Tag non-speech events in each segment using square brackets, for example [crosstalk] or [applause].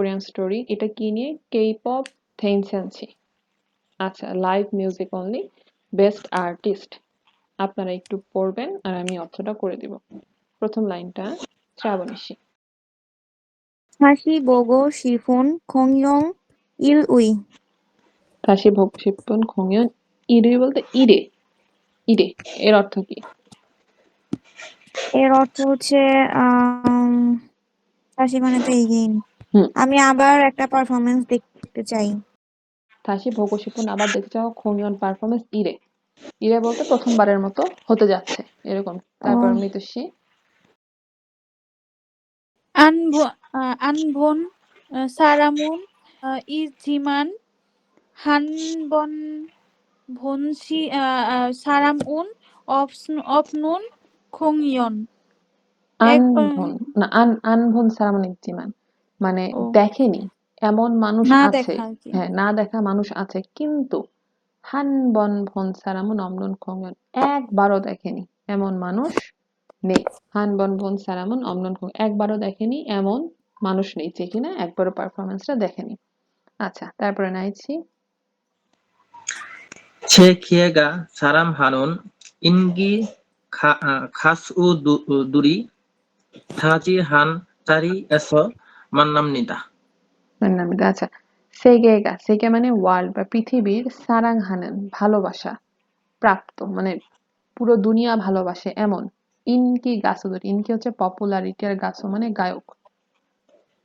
Korean story এটা কি নিয়ে? কেই পপ থেইনসানছি আচ্ছা live music only best artist আপনারা একটু পড়বেন আর আমি অর্থটা করে দিব। প্রথম লাইনটা শ্রাবণীশী। হাসি বগো শিফুন খংয়ং ইল উই হাসি বগো শিফুন খংয়ং ইরুই বলতে ইরে। ইরে এর অর্থ কি? এর অর্থ হচ্ছে হাসি মানে তো এগেইন। আমি আবার একটা পারফরমেন্স দেখতে চাই। তাসি ভোগসিপুন আবার দেখতে চাও খুনিয়ন পারফরমেন্স ইরে। ইরে বলতে প্রথমবারের মতো হতে যাচ্ছে এরকম। তারপর মৃতস্বী আনভন সারামুন ইজিমান হানবন ভনসি সারামুন অপনুন খংয়ন আনভন। না আন আনভন সারামুন ইজিমান। মানে দেখেনি। এমন মানুষ আছে হ্যাঁ না দেখা মানুষ আছে কিন্তু হান বন ভন সারামু নমনন খংয়ন একবারও দেখেনি এমন মানুষ নেই। হান বন ভন সারামু নমনন খং একবারও দেখেনি এমন মানুষ নেই যে কিনা একবারও পারফরমেন্সটা দেখেনি। আচ্ছা তারপরে নাইছি। ছে কিয়েগা সারাম হানুন ইনগি খাস ও দুরি থাজি হান তারি এস আমার নিতা। আমার নিতা আচ্ছা। সেগেগা সেগা মানে ওয়ার্ল্ড বা পৃথিবীর সারাং হানান ভালোবাসা, প্রাপ্ত মানে পুরো দুনিয়া ভালোবাসে, এমন। ইনকি গাসুদুর ইনকি হচ্ছে পপুলারিটি আর গাছ মানে গায়ক।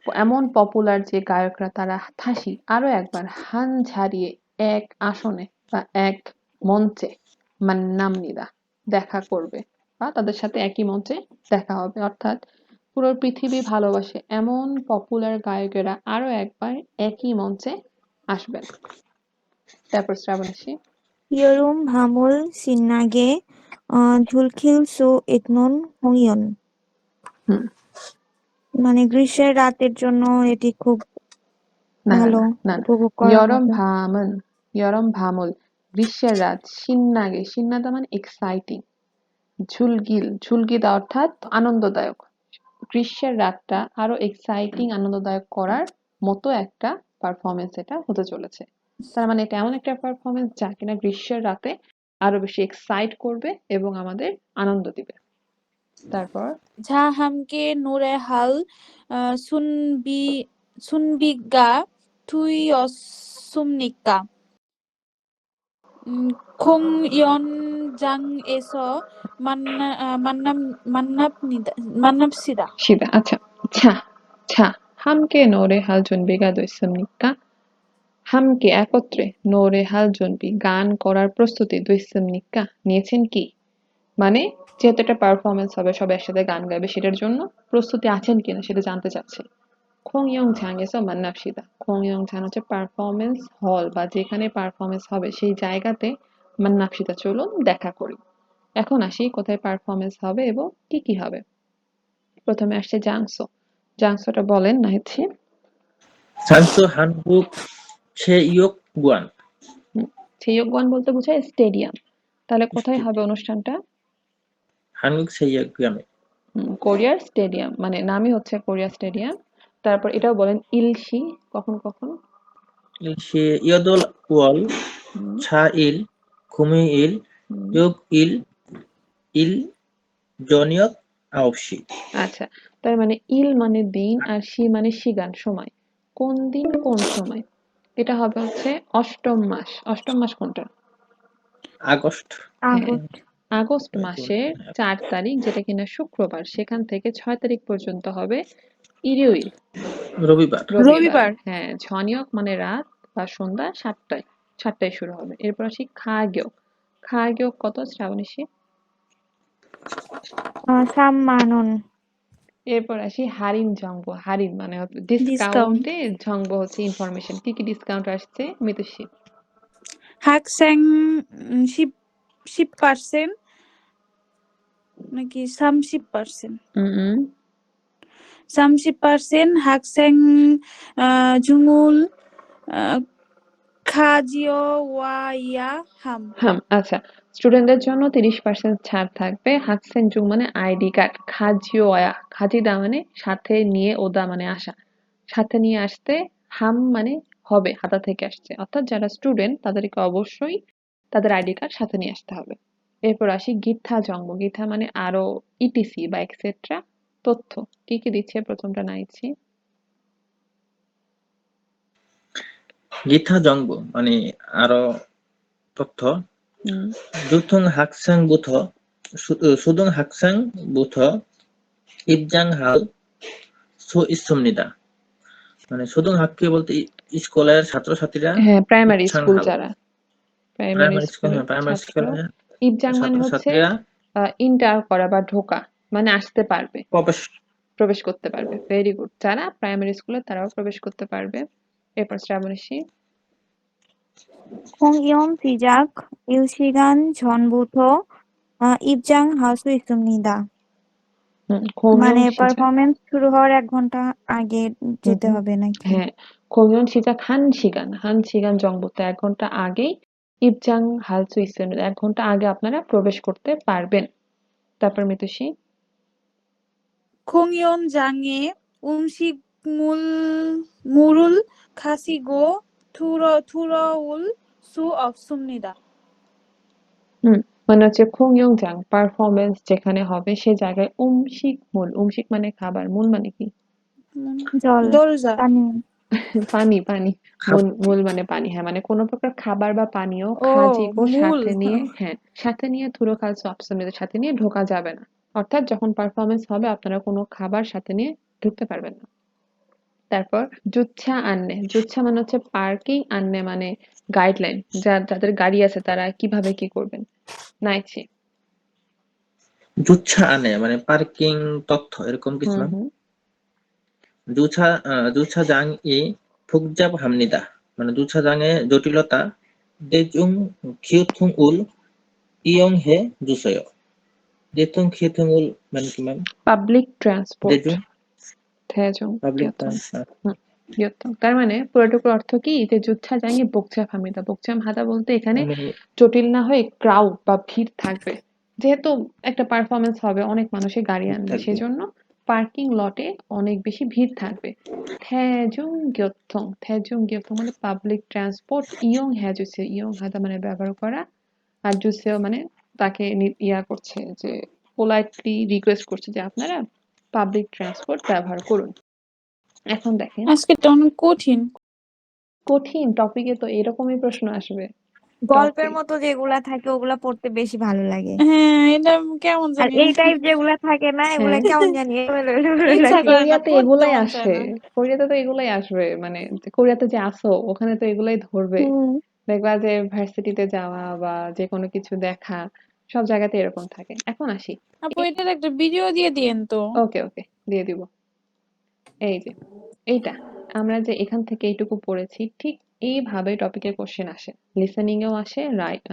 এমন পপুলার যে গায়করা, তারা থাসি আরও একবার, হান ঝাড়িয়ে এক আসনে বা এক মঞ্চে মান্নাম নিদা দেখা করবে বা তাদের সাথে একই মঞ্চে দেখা হবে, অর্থাৎ পুরো পৃথিবী ভালোবাসে এমন পপুলার গায়কেরা আরও একবার একই মঞ্চে আসবেন। তারপর শ্রাবণ আসি। ইয়রুম হামুল সিন্নাগে ঝুলখিল সু ইতনুন হুইয়ন মানে গ্রীষ্মের রাতের জন্য এটি খুব ভালো ইয়রম ভামন ইয়রম ভামল গ্রীষ্মের রাত সিন্নাগে সিন্নাদা মানে এক্সাইটিং ঝুলগিল ঝুলগিদা অর্থাৎ আনন্দদায়ক। গ্রীষ্মের রাতটা আরও এক্সাইটিং আনন্দদায়ক করার মতো একটা পারফরমেন্স এটা হতে চলেছে। তার মানে এটা এমন একটা পারফরমেন্স যা কিনা গ্রীষ্মের রাতে আরও বেশি এক্সাইট করবে এবং আমাদের আনন্দ দিবে। তারপর? যা হামকে নূরে হাল সুনবি, সুনবিগা তুই অসুমনিকা। 비 순비가 투였습니까? 음, 공연장에서 만나 아, 만남 만납니다. 만납시다. 시다 아차 자, 자 함께 노래할 준비가 됐습니까? 함께 একত্রে 노래할 준비 গান করার প্রস্তুতি 됐습니까? নিয়েছেন কি মানে যেহেতু একটা পারফরমেন্স হবে সবাই একসাথে গান গাইবে সেটার জন্য প্রস্তুতি আছেন কিনা সেটা জানতে চাচ্ছে 공연장에서 만납시다. 공연장 হচ্ছে পারফরমেন্স হল বা যেখানে পারফরমেন্স হবে সেই জায়গাতে মান্নাপসিদা চলুন দেখা করি এখন আসি কোথায় পারফরমেন্স হবে এবং কি কি হবে প্রথমে আসছে জাংসো জাংসোটা বলেন নাহিছি 산수 한국 체육관 체육관 বলতে বোঝায় স্টেডিয়াম তাহলে কোথায় হবে অনুষ্ঠানটা 한국 체육관에 হুম, কোরিয়ার স্টেডিয়াম মানে নামই হচ্ছে কোরিয়া স্টেডিয়াম তারপর এটাও বলেন ইলশি কখন কখন? ইলশি ইয়াদুল ওয়াল ছা ইল খুমি ইল যোগ ইল ইল জনিয়ত আওশি আচ্ছা তার মানে ইল মানে দিন আর শি মানে শিগান সময়। কোন দিন কোন সময়? এটা হবে হচ্ছে অষ্টম মাস। অষ্টম মাস কোনটা? আগস্ট। আগস্ট। আগস্ট মাসের হ্যাঁ। চার তারিখ যেটা কিনা শুক্রবার সেখান থেকে ছয় তারিখ পর্যন্ত হবে ইরিউই। রবিবার। রবিবার হ্যাঁ ঝনিয়ক মানে রাত বা সন্ধ্যা সাতটায় সাতটায় শুরু হবে। এরপর আসি খাগিয়ক। খাগিয়ক কত? শ্রাবণী সে? এরপর আসি হারিন জঙ্গ। হারিন মানে ডিসকাউন্টে জঙ্গ হচ্ছে ইনফরমেশন কি কি ডিসকাউন্ট আসছে? মিতুষি হাকস্যাং শিপ শিপ পার্সেন্ট নাকি সাম শিপ পার্সেন্ট হুম শামসি পারসেন হাকস্যাং জুমুল খাজিও ওয়াইয়া হাম। হাম আচ্ছা। স্টুডেন্টদের জন্য তিরিশ পার্সেন্ট ছাড় থাকবে হাকসেন জুম মানে আইডি কার্ড, খাজিও ওয়া খাজিদা মানে সাথে নিয়ে ওদা মানে আসা। সাথে নিয়ে আসতে হাম মানে হবে, হাতা থেকে আসছে। অর্থাৎ যারা স্টুডেন্ট, তাদেরকে অবশ্যই তাদের আইডি কার্ড সাথে নিয়ে আসতে হবে। এরপর আসি গিথা জঙ্গ। গিথা মানে আরও ইটিসি বা এক্সেট্রা তথ্য। কি কি দিচ্ছে প্রথমটা নাইছি গীথা জংব মানে আরও তথ্য। দুথং হাকসাং বুথ সুদং হাকসাং বুথ ইবজাং হাল সু ইসুমনিদা মানে সুদং হাক্কি বলতে স্কুলের ছাত্রছাত্রীরা হ্যাঁ প্রাইমারি স্কুল। যারা। প্রাইমারি স্কুল প্রাইমারি স্কুলে ইবজাং মানে হচ্ছে ইন্টার করা বা ঢোকা। মানে আসতে পারবে। প্রবেশ করতে পারবে। ভেরি গুড যারা প্রাইমারি স্কুলে তারাও প্রবেশ করতে পারবে। এরপর শ্রাবণী মানে পারফরমেন্স শুরু হওয়ার এক ঘণ্টা আগে যেতে হবে নাকি? হ্যাঁ কোমিয়ন সিজাক হান সিগান হান সিগান জংবুতে এক ঘণ্টা আগেই ইবজাং হালসু ইসলাম এক ঘণ্টা আগে আপনারা প্রবেশ করতে পারবেন। তারপর মিতুশী মুল মুরুল সু মানে হচ্ছে জাং পারফরমেন্স যেখানে হবে সে জায়গায় উমশিক মূল উমশিক মানে খাবার মূল মানে কি পানি পানি মূল মানে পানি হ্যাঁ মানে কোনো প্রকার খাবার বা পানীয় সাথে নিয়ে হ্যাঁ সাথে নিয়ে থুরো খাল সাথে নিয়ে ঢোকা যাবে না অর্থাৎ যখন পারফরমেন্স হবে আপনারা কোনো খাবার সাথে নিয়ে ঢুকতে পারবেন না। তারপর জুচ্ছা আননে। জুচ্ছা মানে হচ্ছে পার্কিং আননে মানে গাইডলাইন যা যাদের গাড়ি আছে তারা কীভাবে কি করবেন। নাইছি জুচ্ছা আনে মানে পার্কিং তথ্য এরকম কিছু না? জুছা জুছা জাং ই ফুকজাব হামনিদা। মানে জুছা জাং এ জটিলতা দেজুং খিউথুং উল ইয়ং হে জুসয়। পাবলিক ট্রান্সপোর্ট থেজং তার মানে পুরোটুকুর অর্থ কি? যে বলতে এখানে জটিল না হয় ক্রাউড বা ভিড় থাকবে। যেহেতু একটা পারফরমেন্স হবে অনেক মানুষে গাড়ি আনবে সেজন্য পার্কিং লটে অনেক বেশি ভিড় থাকবে। থ্যাজুং গ্যথং থ্যাজুং গ্যথং মানে পাবলিক ট্রান্সপোর্ট ইয়ং হ্যাজুসে ইয়ং হাতা মানে ব্যবহার করা। আর জুসেও মানে তাকে ইয়া করছে যে পোলাইটলি রিকোয়েস্ট করছে যে আপনারা পাবলিক ট্রান্সপোর্ট ব্যবহার করুন। এখন দেখেন আজকে তো অনেক কঠিন। কঠিন টপিকে তো এরকমই প্রশ্ন আসবে। গল্পের মতো যেগুলা থাকে ওগুলা পড়তে বেশি ভালো লাগে। হ্যাঁ এটা কেমন আর জানি? এই টাইপ যেগুলা থাকে না এগুলা হ্যাঁ। কেমন জানি? [laughs] কোরিয়াতে এগুলাই আসে। কোরিয়াতে তো এগুলাই আসবে মানে কোরিয়াতে যে আসো ওখানে তো এগুলাই ধরবে। দেখবা যে ভার্সিটিতে যাওয়া বা যে কোনো কিছু দেখা সব জায়গাতে এরকম থাকে। এখন আসি। আপু এটার একটা ভিডিও দিয়ে দিয়েন তো। ওকে ওকে দিয়ে দিব। এই যে এইটা। আমরা যে এখান থেকে এইটুকু পড়েছি ঠিক এইভাবে টপিকের কোশ্চেন আসে। লিসেনিং এও আসে রাইট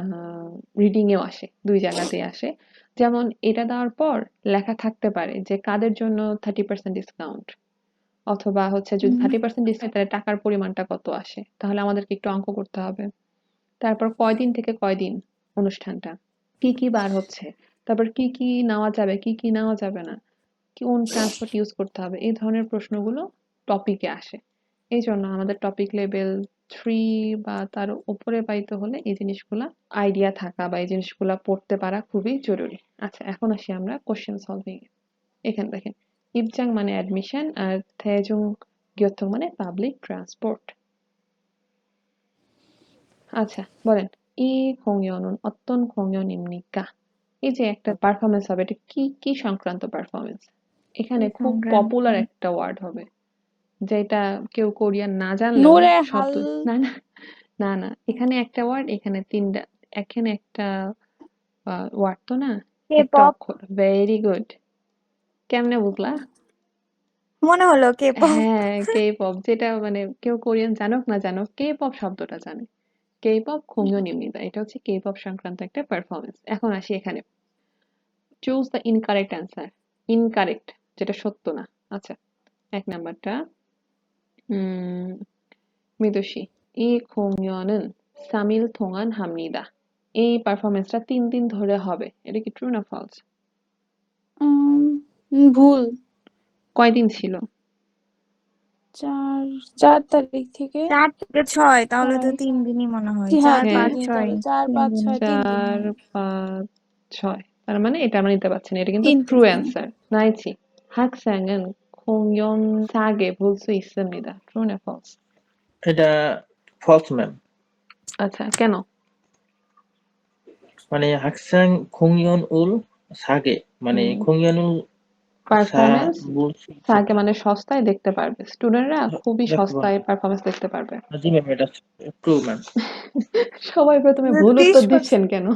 রিডিং এও আসে দুই জায়গাতেই আসে। যেমন এটা দেওয়ার পর লেখা থাকতে পারে যে কাদের জন্য থার্টি পার্সেন্ট ডিসকাউন্ট অথবা হচ্ছে যদি। থার্টি পার্সেন্ট ডিসকাউন্ট তাহলে টাকার পরিমাণটা কত আসে? তাহলে আমাদেরকে একটু অঙ্ক করতে হবে। তারপর কয়দিন থেকে কয়দিন অনুষ্ঠানটা? কি কি বার হচ্ছে? তারপর কি কি নেওয়া যাবে, কি কি নেওয়া যাবে না? কোন ট্রান্সপোর্ট ইউজ করতে হবে? এই ধরনের প্রশ্নগুলো টপিকে আসে। এই জন্য আমাদের টপিক লেভেল থ্রি বা তার উপরে পাইতে হলে এই জিনিসগুলা আইডিয়া থাকা বা এই জিনিসগুলা পড়তে পারা খুবই জরুরি। আচ্ছা এখন আসি আমরা কোশ্চেন সলভিং এখানে দেখেন, ইবজাং মানে অ্যাডমিশন আর থেজুং গ্যোথং মানে পাবলিক ট্রান্সপোর্ট আচ্ছা বলেন। 이 공연은 어떤 공연입니까? এই যে একটা পারফরমেন্স হবে এটা কি কি সংক্রান্ত পারফরমেন্স এখানে কি খুব সংক্রান্ত? পপুলার একটা ওয়ার্ড হবে যেটা কেউ কোরিয়ান না জানলেও নোরে শব্দ হাল না না না না এখানে একটা ওয়ার্ড এখানে তিনটা এখানে একটা ওয়ার্ড তো না একটা K-pop অক্ষর ভেরি গুড কেমনে বুঝলা মনে হলো কে হ্যাঁ কে পপ যেটা মানে কেউ কোরিয়ান জানুক না জানুক কে পপ শব্দটা জানে কে পপ ঘুমিও এটা হচ্ছে কে পপ সংক্রান্ত একটা পারফরমেন্স এখন আসি এখানে। Choose the incorrect answer incorrect যেটা সত্য না। আচ্ছা এক নাম্বারটা। মৃদুষী ই খোমিয়নন সামিল থোঙান হামনিদা এই পারফরমেন্সটা তিন দিন ধরে হবে। এটা কি ট্রু না ফলস ভুল। কয়দিন ছিল? চার চার তারিখ থেকে চার থেকে ছয় তাহলে তো ছয়। তিন দিনই মনে হয় হ্যাঁ চার তিন পাঁচ দিন ছয় তবে চার তিন পাঁচ দিন। ছয় তিন দিন চার হ্যাঁ। পাঁচ ছয় তার মানে এটা আমরা নিতে পারছি না এটা কিন্তু তিন ট্রু দিন। অ্যান্সার 나이치 학생은 공연사에 볼 수 있습니다. true না false? এটা ফলস ম্যাম আচ্ছা কেন মানে হাকসাং খোংয়ন উল সাগে মানে হুম। খোংয়ন উল পারফরমেন্স বলছি সাকে মানে সস্তায় দেখতে পারবে স্টুডেন্টরা খুবই দেখতে সস্তায় পারফরমেন্স দেখতে পারবে জি ম্যাম এটা ট্রু ম্যাম [laughs] সবাই প্রথমে না, ভুল উত্তর 30% দিচ্ছেন কেন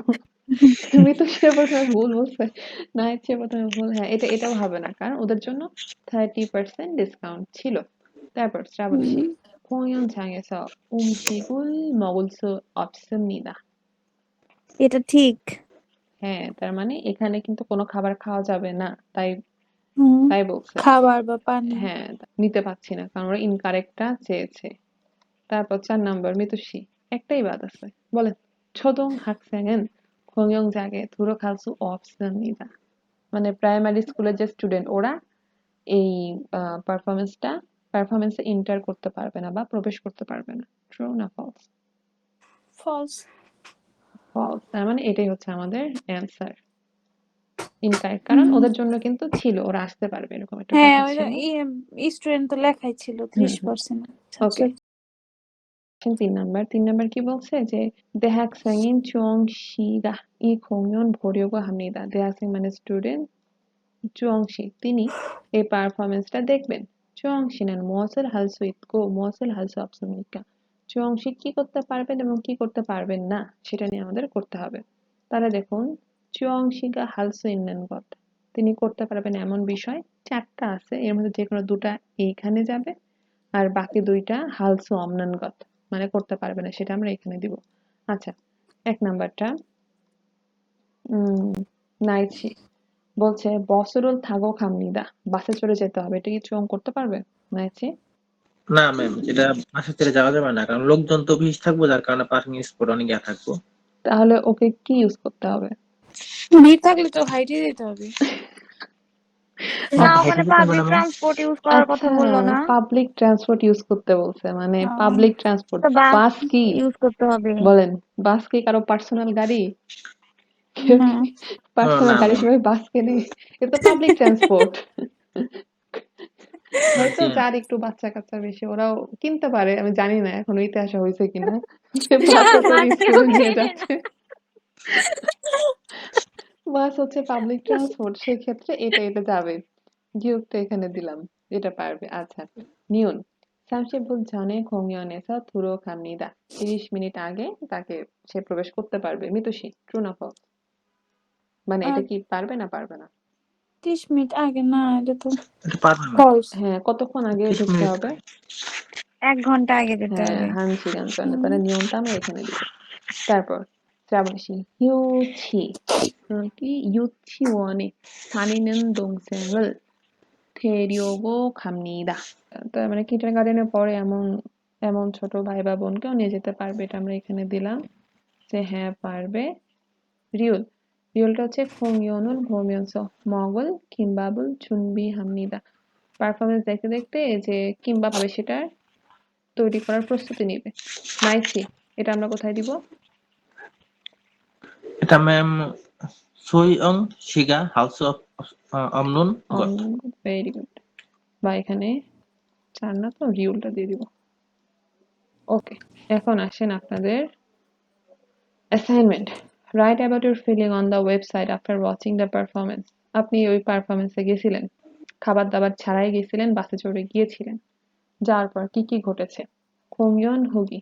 তুমি তো সে প্রথমে ভুল বলছে না সে প্রথমে ভুল হ্যাঁ এটা এটাও হবে না কারণ ওদের জন্য থার্টি পার্সেন্ট ডিসকাউন্ট ছিল তারপর শ্রাবণ 씨 공연장에서 음식을 먹을 수 없습니다. এটা ঠিক হ্যাঁ তার মানে এখানে কিন্তু কোনো খাবার খাওয়া যাবে না তাই হুম। তাই বলছে। খাবার বা পানি। হ্যাঁ নিতে পারছি না কারণ ওরা ইনকারেক্টটা চেয়েছে। তারপর চার নাম্বার মিতুষি একটাই বাদ আছে। বলে ছোদং হাকসেঙ্গেন খোংয়ং জাগে ধুরো খালসু অপশন নিদা মানে প্রাইমারি স্কুলের যে স্টুডেন্ট ওরা এই পারফরমেন্সটা পারফরমেন্সে ইন্টার করতে পারবে না বা প্রবেশ করতে পারবে না। ট্রু না ফলস ফলস ফলস তার মানে এটাই হচ্ছে আমাদের অ্যান্সার ইনকার কারণ ওদের জন্য কিন্তু ছিল ওরা আসতে পারবে এরকম একটা হ্যাঁ স্টুডেন্ট ইয়ে, তো লেখাই ছিল 30% ওকে আচ্ছা, আচ্ছা। তিন নাম্বার তিন নাম্বার কি বলছে যে দেহাক সাইন চং ই ভরিও গো দেহাক মানে স্টুডেন্ট চং শি তিনি এই পারফরমেন্সটা দেখবেন। চং শি নেন মসেল হালসু ইতকো মসেল হালসু আপসমনিকা চং শি কি করতে পারবেন এবং কি করতে পারবেন না সেটা নিয়ে আমাদের করতে হবে। তারা দেখুন চুয়াংশিকা হালসু ইন্ডেনগত তিনি করতে পারবেন এমন বিষয় চারটা আছে এর মধ্যে যে কোনো দুটা এইখানে যাবে আর বাকি দুইটা হালসু অমনানগত মানে করতে পারবে না সেটা আমরা এখানে দিব। আচ্ছা এক নাম্বারটা নাইছি বলছে বসরুল থাগো খামনিদা বাসে চড়ে যেতে হবে। এটা কি চুয়ং করতে পারবে নাইছি না ম্যাম এটা বাসে চড়ে যাওয়া যাবে না কারণ লোকজন তো বেশি থাকব যার কারণে পার্কিং স্পট অনেক ইয়া থাকব। তাহলে ওকে কি ইউজ করতে হবে? ভিড় থাকলে তো হাইটে যেতে হবে। না ওখানে পাবলিক ট্রান্সপোর্ট ইউজ করার কথা বলল না? পাবলিক ট্রান্সপোর্ট ইউজ করতে বলছে মানে পাবলিক ট্রান্সপোর্ট বাস কি? ইউজ করতে হবে। বলেন বাস কি কারও পার্সোনাল গাড়ি? পার্সোনাল গাড়ি না। সবাই বাস কেনে। এটা পাবলিক ট্রান্সপোর্ট হয়তো যার একটু বাচ্চা কাচ্চা বেশি ওরাও কিনতে পারে আমি জানি না এখনও ইতিহাসে হয়েছে কিনা। যে বাচ্চা করে স্কুলে নিয়ে যাচ্ছে বাস হচ্ছে পাবলিক ট্রান্সপোর্ট সেক্ষেত্রে এটা এটা যাবে গিয়োগটা এখানে দিলাম এটা পারবে আচ্ছা নিউন 30분 전에 공연에서 들어갑니다. 30 মিনিট আগে তাকে সে প্রবেশ করতে পারবে মিতুষী ট্রু না ফলস মানে এটা কি পারবে না পারবে না ত্রিশ মিনিট আগে না এটা তো এটা পারবে না ফলস হ্যাঁ কতক্ষণ আগে 30 ঢুকতে মিনিট। হবে এক ঘন্টা আগে যেতে হ্যাঁ হবে 한 시간 전에 তাহলে নিয়মটা আমরা এখানে দিব তারপর শ্রাবণী 유치 কি 유치원에 다니는 동생을 데려고 갑니다. তার মানে কিন্ডার গার্ডেনে পড়ে এমন এমন ছোট ভাই বা বোনকেও নিয়ে যেতে পারবে এটা আমরা এখানে দিলাম যে হ্যাঁ পারবে রিউল রিউলটা হচ্ছে 공연을 보면서 먹을 김밥을 준비합니다. পারফরমেন্স দেখতে দেখতে যে কিম্বাব হবে সেটার তৈরি করার প্রস্তুতি নেবে নাইছি এটা আমরা কোথায় দিব এটা ম্যাম সইয়ং শিগা হাউস অফ আমনুন ভেরি গুড বা এখানে চার না তো রিউলটা দিয়ে দিব। ওকে এখন আসেন আপনাদের assignment write about your feeling on the website after watching the performance আপনি ওই পারফরমেন্সে গেছিলেন। খাবার দাবার ছাড়াই গেছিলেন, বাসে চড়ে গিয়েছিলেন। যাওয়ার পর কি কি ঘটেছে? খুমিয়ন হুগি